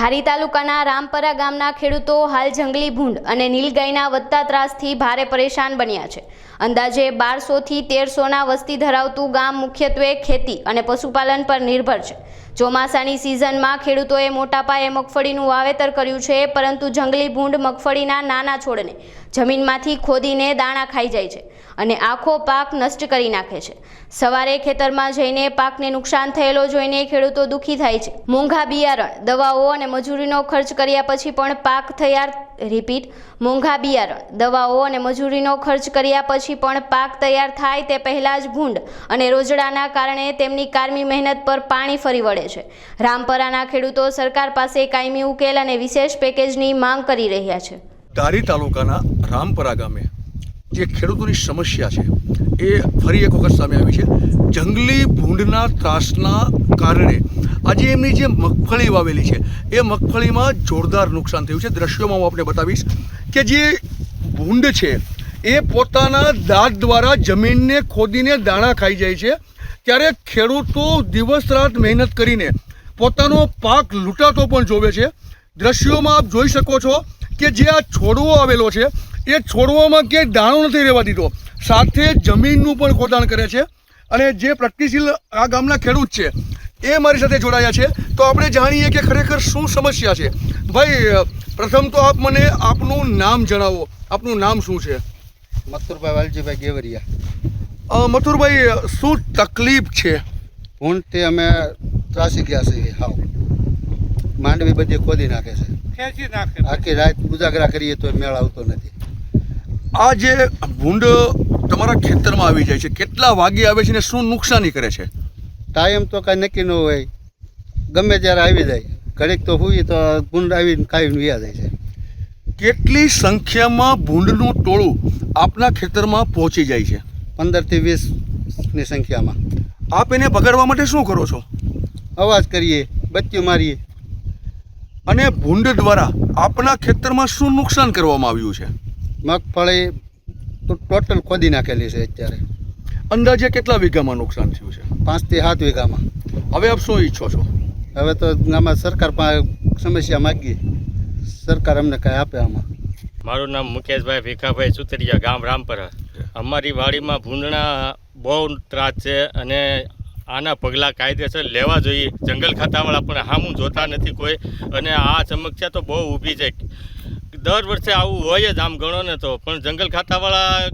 ધારી તાલુકાના રામપરા ગામના ખેડૂતો હાલ જંગલી ભૂંડ અને નીલગાયના વધતા ત્રાસથી ભારે પરેશાન બન્યા છે. અંદાજે બારસોથી તેરસોના વસ્તી ધરાવતું ગામ મુખ્યત્વે ખેતી અને પશુપાલન પર નિર્ભર છે. ચોમાસાની સિઝનમાં ખેડૂતોએ મોટા પાયે મગફળીનું વાવેતર કર્યું છે, પરંતુ જંગલી ભૂંડ મગફળીના નાના છોડને જમીનમાંથી ખોદીને દાણા ખાઈ જાય છે અને આખો પાક નષ્ટ કરી નાખે છે. સવારે ખેતરમાં જઈને પાકને નુકસાન થયેલો જોઈને ખેડૂતો દુઃખી થાય છે. મોંઘા બિયારણ, દવાઓ અને મજૂરીનો ખર્ચ કર્યા પછી પણ પાક તૈયાર, રિપીટ, મોંઘા બિયારણ, દવાઓ અને મજૂરીનો ખર્ચ કર્યા પછી પણ પાક તૈયાર થાય તે પહેલાં જ ભૂંડ અને રોજડાના કારણે તેમની કારમી મહેનત પર પાણી ફરી વળે છે. રામપરાના ખેડૂતો સરકાર પાસે કાયમી ઉકેલ અને વિશેષ પેકેજની માંગ કરી રહ્યા છે. ધારી તાલુકાના રામપરા ગામે જે ખેડૂતોની સમસ્યા છે, એ ફરી એક વખત સામે આવી છે. જંગલી ભૂંડના ત્રાસના કારણે આજે એમની જે મગફળી વાવેલી છે, એ મગફળીમાં જોરદાર નુકસાન થયું છે. દ્રશ્યોમાં હું આપને બતાવીશ કે જે ભૂંડ છે એ પોતાના દાંત દ્વારા જમીનને ખોદીને દાણા ખાઈ જાય છે. ત્યારે ખેડૂતો દિવસ રાત મહેનત કરીને પોતાનો પાક લૂંટાતો પણ જોવે છે. દ્રશ્યોમાં આપ જોઈ શકો છો કે જે આ છોડવો આવેલો છે, એ છોડવામાં ક્યાંય દાણો નથી રહેવા દીધો. સાથે જમીનનું પણ ખોદાણ કરે છે અને જે પ્રગતિશીલ આ ગામના ખેડૂત છે, એ મારી સાથે જોડાયા છે. તો આપણે જાણીએ કે ખરેખર શું સમસ્યા છે. ભાઈ પ્રથમ તો આપ મને આપનું નામ જણાવો. આપનું નામ શું છે? મથુરભાઈ વાલજીભાઈ ગેવરિયા. મથુરભાઈ શું તકલીફ છે? ભૂંડથી અમે ત્રાસી ગયા છીએ હાવ. માંડવી બધી ખોદી નાખે છે. ખેંચી નાખે આખી રાત ઉજાગરા કરીએ તો મેળ આવતો નથી. આ જે ભૂંડ તમારા ખેતરમાં આવી જાય છે કેટલા વાગે આવે છે ને શું નુકસાની કરે છે? ટાઈમ તો કાંઈ નક્કી ન હોય. ગમે ત્યારે આવી જાય. ઘડીક તો હુઈ તો ભૂંડ આવીને ખાઈને વ્યા જાય છે. કેટલી સંખ્યામાં ભૂંડનું ટોળું આપના ખેતરમાં પહોંચી જાય છે? પંદરથી વીસની સંખ્યામાં. આપ એને ભગાડવા માટે શું કરો છો? અવાજ કરીએ બત્તીઓ મારીએ. અને ભૂંડ દ્વારા આપના ખેતરમાં શું નુકસાન કરવામાં આવ્યું છે? મગફળી તો ટોટલ ખોદી નાખેલી છે અત્યારે. અંદાજે કેટલા વીઘામાં નુકસાન થયું છે? પાંચથી સાત વીઘામાં. હવે આપ શું ઈચ્છો છો? હવે તો આમાં સરકાર પાસે સમસ્યા માગીએ. સરકાર અમને કાંઈ આપે આમાં. મારું નામ મુકેશભાઈ ભીખાભાઈ સુતરિયા ગામ રામપરા. અમારી વાડીમાં ભૂંડણા બહુ ત્રાસ છે અને આના પગલાં કાયદેસર લેવા જોઈએ. જંગલ ખાતાવાળા પણ હામું જોતા નથી કોઈ અને આ સમસ્યા તો બહુ ઊભી છે. દર વર્ષે આવું હોય જ આમ ગણો ને તો પણ જંગલ ખાતાવાળા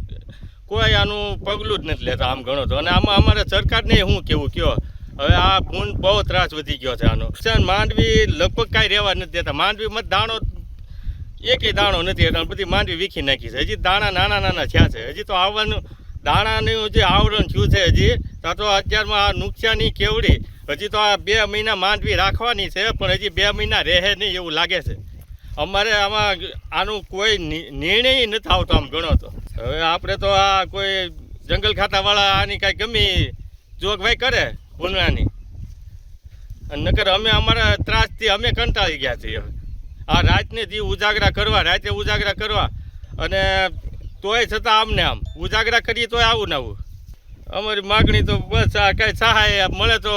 કોઈ આનું પગલું જ નથી લેતા આમ ગણો તો. અને આમાં અમારે સરકારને શું કેવું કયો? હવે આ ફૂન બહુ ત્રાસ વધી ગયો છે આનો. માંડવી લગભગ કાંઈ રહેવા નથી દેતા. માંડવીમાં દાણો એકેય દાણો નથી એટલે બધી માંડવી વીખી નાખી છે. હજી દાણા નાના નાના થયા છે. હજી તો આવવાનું, દાણાનું જે આવરણ થયું છે હજી, તો તો અત્યારમાં આ નુકસાની કેવડી. હજી તો આ બે મહિના માંડવી રાખવાની છે, પણ હજી બે મહિના રહે નહીં એવું લાગે છે. અમારે આમાં આનું કોઈ નિર્ણય નથી આવતો આમ ગણો તો. હવે આપણે તો આ કોઈ જંગલ ખાતાવાળા આની કાંઈ ગમી જોગવાઈ કરે. અને નકર અમે અમારા ત્રાસથી અમે કંટાળી ગયા છીએ હવે. આ રાતને દી ઉજાગરા કરવા, રાતે ઉજાગરા કરવા, અને તોય છતાં આમને આમ, ઉજાગરા કરીએ તોય આવું ને આવું. અમારી માગણી તો બસ કાંઈ સહાય મળે તો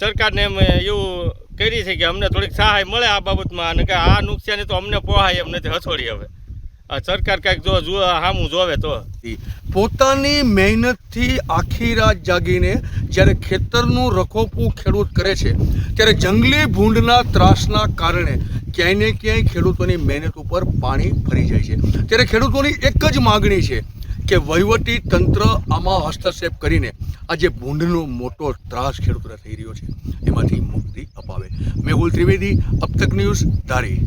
સરકારને અમે એવું કરી છે કે અમને થોડીક સહાય મળે આ બાબતમાં, અને કે આ નુકસાની તો અમને પોહાય એમ નથી, હથોડી હવે. સરકાર કાંઈક જો જો સામું જોવે તો. પોતાની મહેનતથી આખી રાત જાગીને જ્યારે ખેતરનું રખોપું ખેડૂત કરે છે, ત્યારે જંગલી ભૂંડના ત્રાસના કારણે ક્યાંય ને ક્યાંય ખેડૂતોની મહેનત ઉપર પાણી ફરી જાય છે. ત્યારે ખેડૂતોની એક જ માગણી છે કે વહીવટી તંત્ર આમાં હસ્તક્ષેપ કરીને આ જે ભૂંડનો મોટો ત્રાસ ખેડૂતોને થઈ રહ્યો છે, એમાંથી મુક્તિ અપાવે. મેહુલ ત્રિવેદી અપતક ન્યૂઝ ધારી.